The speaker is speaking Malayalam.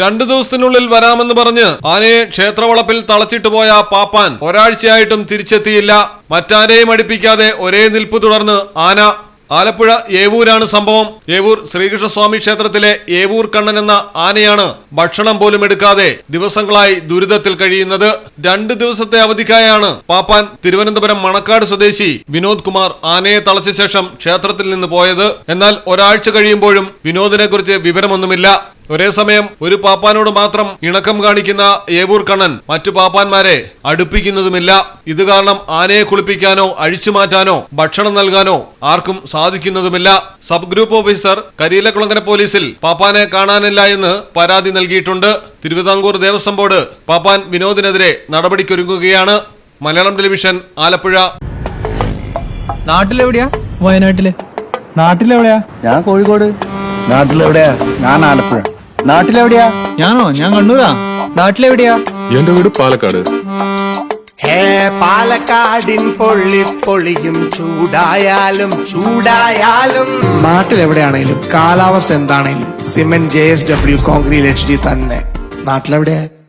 രണ്ടു ദിവസത്തിനുള്ളിൽ വരാമെന്ന് പറഞ്ഞ് ആനയെ ക്ഷേത്രവളപ്പിൽ തളച്ചിട്ട് പോയ പാപ്പാൻ ഒരാഴ്ചയായിട്ടും തിരിച്ചെത്തിയില്ല. മറ്റാരെയും അടുപ്പിക്കാതെ ഒരേ നിൽപ്പ് തുടർന്ന് ആന ആലപ്പുഴ ഏവൂരാണ് സംഭവം. ഏവൂർ ശ്രീകൃഷ്ണസ്വാമി ക്ഷേത്രത്തിലെ ഏവൂർ കണ്ണൻ എന്ന ആനയാണ് ഭക്ഷണം പോലും എടുക്കാതെ ദിവസങ്ങളായി ദുരിതത്തിൽ കഴിയുന്നത്. രണ്ട് ദിവസത്തെ അവധിക്കായാണ് പാപ്പാൻ തിരുവനന്തപുരം മണക്കാട് സ്വദേശി വിനോദ് കുമാർ ആനയെ തളച്ച ശേഷം ക്ഷേത്രത്തിൽ നിന്ന് പോയത്. എന്നാൽ ഒരാഴ്ച കഴിയുമ്പോഴും വിനോദിനെ കുറിച്ച് വിവരമൊന്നുമില്ല. ഒരേ സമയം ഒരു പാപ്പാനോട് മാത്രം ഇണക്കം കാണിക്കുന്ന ഏവൂർ കണ്ണൻ മറ്റു പാപ്പാന്മാരെ അടുപ്പിക്കുന്നതുമില്ല. ഇത് കാരണം ആനയെ കുളിപ്പിക്കാനോ അഴിച്ചുമാറ്റാനോ ഭക്ഷണം നൽകാനോ ആർക്കും സാധിക്കുന്നതുമില്ല. സബ് ഗ്രൂപ്പ് ഓഫീസർ കരിയിലക്കുളങ്ങര പോലീസിൽ പാപ്പാനെ കാണാനില്ല എന്ന് പരാതി നൽകിയിട്ടുണ്ട്. തിരുവിതാംകൂർ ദേവസ്വം ബോർഡ് പാപ്പാൻ വിനോദിനെതിരെ നടപടിക്കൊരുങ്ങുകയാണ്. മലയാളം ടെലിവിഷൻ ആലപ്പുഴ. നാട്ടിലെവിടെയാ? വയനാട്ടിൽ. നാട്ടിലെവിടെയാ? ഞാൻ കോഴിക്കോട്. നാട്ടിലെവിടെയാ? ഞാൻ ആലപ്പുഴ. നാട്ടിലെവിടെയാ? ഞാനോ? ഞാൻ കണ്ണൂരാ. നാട്ടിലെവിടെയാ? എന്റെ വീട് പാലക്കാട്. ഹേ പാലക്കാടിൻ പൊള്ളി പൊളിയും ചൂടായാലും ചൂടായാലും. നാട്ടിലെവിടെയാണേലും കാലാവസ്ഥ എന്താണേലും cement J S W concrete H D തന്നെ. നാട്ടിലെവിടെയാ?